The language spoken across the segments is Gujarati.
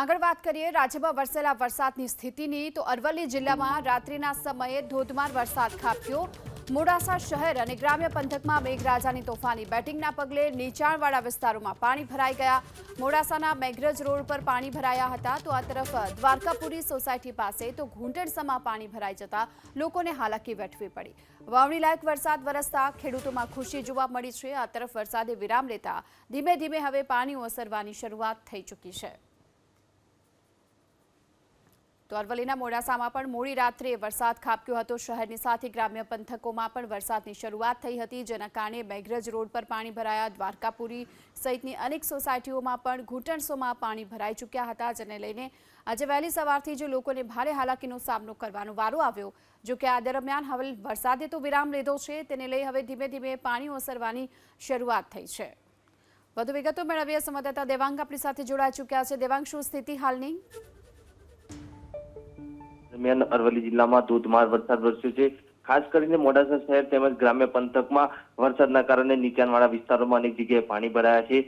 આગળ વાત કરીએ રાજ્યમાં વરસેલા વરસાદની સ્થિતિની, તો અરવલ્લી જિલ્લામાં રાત્રિના સમયે ધોધમાર વરસાદ ખાબક્યો. મોડાસા શહેર અને ગ્રામ્ય પંથકમાં મેઘરાજાની તોફાની. બેટિંગના પગલે નીચાણવાળા વિસ્તારોમાં પાણી ભરાઈ ગયા. મોડાસાના મેઘરજ રોડ પર પાણી ભરાયા હતા, તો આ તરફ દ્વારકાપુરી સોસાયટી પાસે, તો ઘૂંટણસમાં પાણી ભરાઈ જતા લોકોને હાલાકી વેઠવી પડી. વાવણી લાયક વરસાદ વરસતા ખેડૂતોમાં ખુશી જોવા મળી છે. આ તરફ વરસાદે વિરામ લેતા ધીમે ધીમે હવે પાણી ઓસરવાની શરૂઆત થઈ ચૂકી છે. તો અરવલ્લીના મોડાસામાં પણ મોડી રાત્રે વરસાદ ખાબક્યો હતો. શહેરની સાથે ગ્રામ્ય પંથકોમાં પણ વરસાદની શરૂઆત થઈ હતી, જેના કારણે મેઘરજ રોડ પર પાણી ભરાયા. દ્વારકાપુરી સહિતની અનેક સોસાયટીઓમાં પણ ઘૂંટણસોમાં પાણી ભરાઈ ચૂક્યા હતા, જેને લઈને આજે વહેલી સવારથી જ લોકોને ભારે હાલાકીનો સામનો કરવાનો વારો આવ્યો. જો કે આ દરમિયાન હવે વરસાદે તો વિરામ લીધો છે, તેને લઈ હવે ધીમે ધીમે પાણી ઓસરવાની શરૂઆત થઈ છે. વધુ વિગતો મેળવીએ સંવાદદાતા દેવાંગ આપણી સાથે જોડાઈ ચૂક્યા છે. દેવાંગ, શું સ્થિતિ હાલની? દરમિયાન અરવલ્લી જિલ્લામાં ધોધમાર વરસાદ વરસ્યો છે. ખાસ કરીને મોડાસા શહેર તેમજ ગ્રામ્ય પંથકમાં વરસાદના કારણે નીચાણવાળા વિસ્તારોમાં અનેક જગ્યાએ પાણી ભરાયા છે.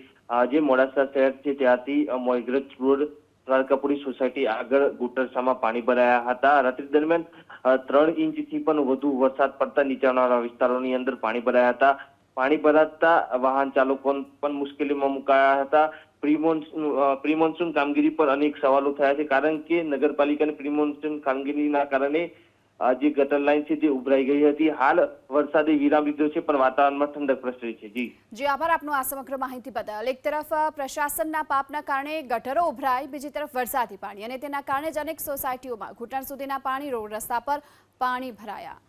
જે મોડાસા શહેર છે ત્યાંથી અ, મોયગ્રજ રોડ દ્વારકાપુરી સોસાયટી આગળ ગુટરસામાં પાણી ભરાયા હતા. રાત્રિ દરમિયાન ત્રણ ઇંચથી પણ વધુ વરસાદ પડતા નીચાણવાળા વિસ્તારોની અંદર પાણી ભરાયા હતા. પાણી ભરાતા વાહન ચાલકો પણ મુશ્કેલીમાં મુકાયા હતા. પ્રિમોન્સૂન પ્રિમોન્સૂન કામગીરી પર અનેક સવાલો થયા છે. કારણ કે નગરપાલિકાની પ્રિમોન્સૂન કામગીરીના કારણે જે ગટર લાઈન છે તે ઉભરાઈ ગઈ હતી. હાલ વરસાદે વિરામ લીધો છે, પણ વાતાવરણમાં ઠંડક પ્રસરી છે. જી. જી, આભાર આપનો આ સમગ્ર માહિતી બદલ. એક તરફ પ્રશાસનના પાપના કારણે ગટરો ઉભરાય, બીજી તરફ વરસાદી પાણી. અને તેના કારણે જ અનેક સોસાયટીઓમાં ઘૂંટણ સુધીના પાણી, રોડ રસ્તા પર પાણી ભરાયા.